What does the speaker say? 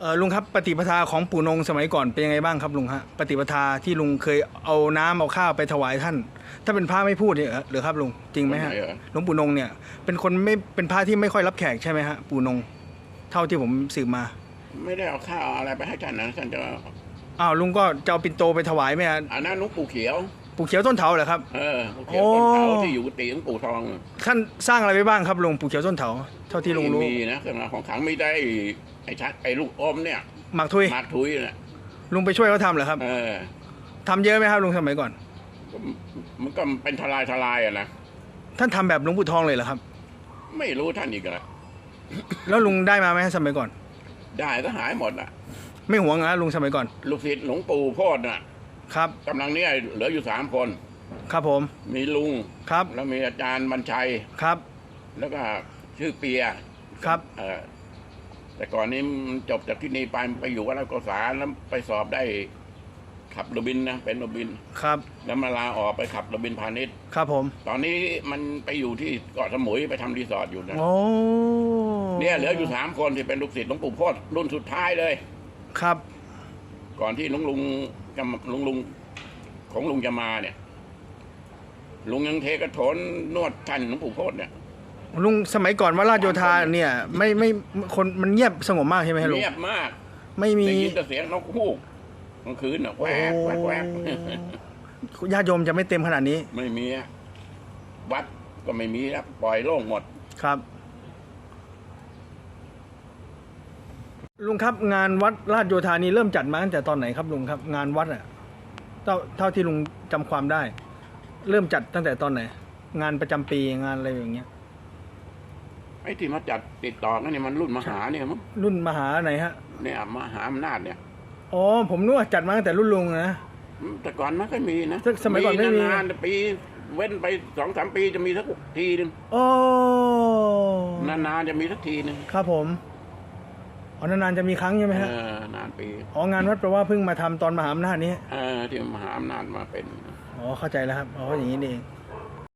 เออลุงครับปฏิปทาของปู่นงสมัยก่อนเป็นยังไงบ้างครับลุงฮะปฏิปทาที่ลุงเคยเอาน้ำเอาข้าวไปถวายท่าน ถ้าเป็นพระไม่พูดเนี่ยเหรือครับลุงจริงไหมฮะไม่เหรอหลวงปู่นงเนี่ยเป็นคนไม่เป็นพระที่ไม่ค่อยรับแขกใช่ไหมฮะปู่นง เท่าที่ผมสืบมาไม่ได้เอาข้าวอะไรไปให้ท่านนะท่านจะอ้าวลุงก็จะเอาปิ่นโตไปถวายไหมฮะอันนั้นหลุงปู่เขียว ปู่เขียวต้นเถาเหรอครับ เออปู่เขียวต้นเขาโอ้ที่อยู่กุฏิของปู่ทองท่านสร้างอะไรไว้บ้างครับลุงปู่เขียวต้นเถาเท่าที่ลุงรู้มีนะเครื่องรางของขลังไม่ได้ไอ้ชักไอ้ลูกอมเนี่ยหมักทุยมากทุยน่ะลุงไปช่วยเขาทำเหรอครับ เออทำเยอะไหมครับลุงสมัยก่อนก็มันก็เป็นทลายทลายอะนะท่านทำแบบหลวงปู่ทองเลยเหรอครับ ไม่รู้ท่านอีกละแล้วลุงได้มาไหมสมัยก่อน ได้ก็หายหมดอะ ไม่หวงนะลุงสมัยก่อน ลูกศิษย์หลวงปู่โพดน่ะ ครับกำลังเนี่ยเหลืออยู่สามคน ครับผมมีลุงครับแล้วมีอาจารย์บรรชัยครับ แล้วก็ชื่อเปียครับเออแต่ก่อนนี้มันจบจากที่นี่ไปไปอยู่วัดราชโกษาแล้วไปสอบได้ขับรถบินนะเป็นรถบินครับ แล้วมาลาออกไปขับรถบินพาณิชย์ครับผม ตอนนี้มันไปอยู่ที่เกาะสมุยไปทำรีสอร์ทอยู่นะโอ้เนี่ยเหลืออยู่สามคนที่เป็นลูกศิษย์หลวงปู่โพดรุ่นสุดท้ายเลย ครับ ก่อนที่ลุงลุงจะมาลุงลุงของลุงจะมาเนี่ย ลุงยังเทกระโถนนวดท่านหลวงปู่โพดเนี่ยลุงสมัยก่อนว่าราชโยธาเนี่ยไม่ไม่คนมันเงียบสงบมากใช่ไหมฮะลุงเงียบมาก ไม่มีได้ยินแต่เสียงนกฮูกกลางคืนน่ะแวกแวกแวกญาติโยมจะไม่เต็มขนาดนี้ ไม่มีอะวัดก็ไม่มีแล้วปล่อยโล่งหมดครับ ลุงครับงานวัดราชโยธานี้เริ่มจัดมาตั้งแต่ตอนไหนครับลุงครับ งานวัดอะเท่าเท่าที่ลุงจำความได้ เริ่มจัดตั้งแต่ตอนไหน งานประจำปีงานอะไรอย่างเงี้ย ไอ้ที่มาจัดติดต่อกันเนี่ยมันรุ่นมหาเนี่ยมั้งรุ่นมหาไหนฮะเนี่ยมหาอำนาจเนี่ยอ๋อผมนึกว่าจัดมาตั้งแต่รุ่นลุงนะแต่ก่อนมันก็มีนะสมัยก่อนไม่มี นานๆปี เว้นไปสองสามปีจะมีสักทีหนึ่งโอ้นานๆจะมีสักทีหนึ่งครับผม อ๋อนานๆจะมีครั้งใช่ไหมเอฮะอนานปีอ๋องานวัดแปลว่าเพิ่งมาทำตอนมหาอำนาจนี้ เออที่มหาอำนาจมาเป็น อ๋อเข้าใจแล้วครับอ๋ออย่างนี้นี่เอง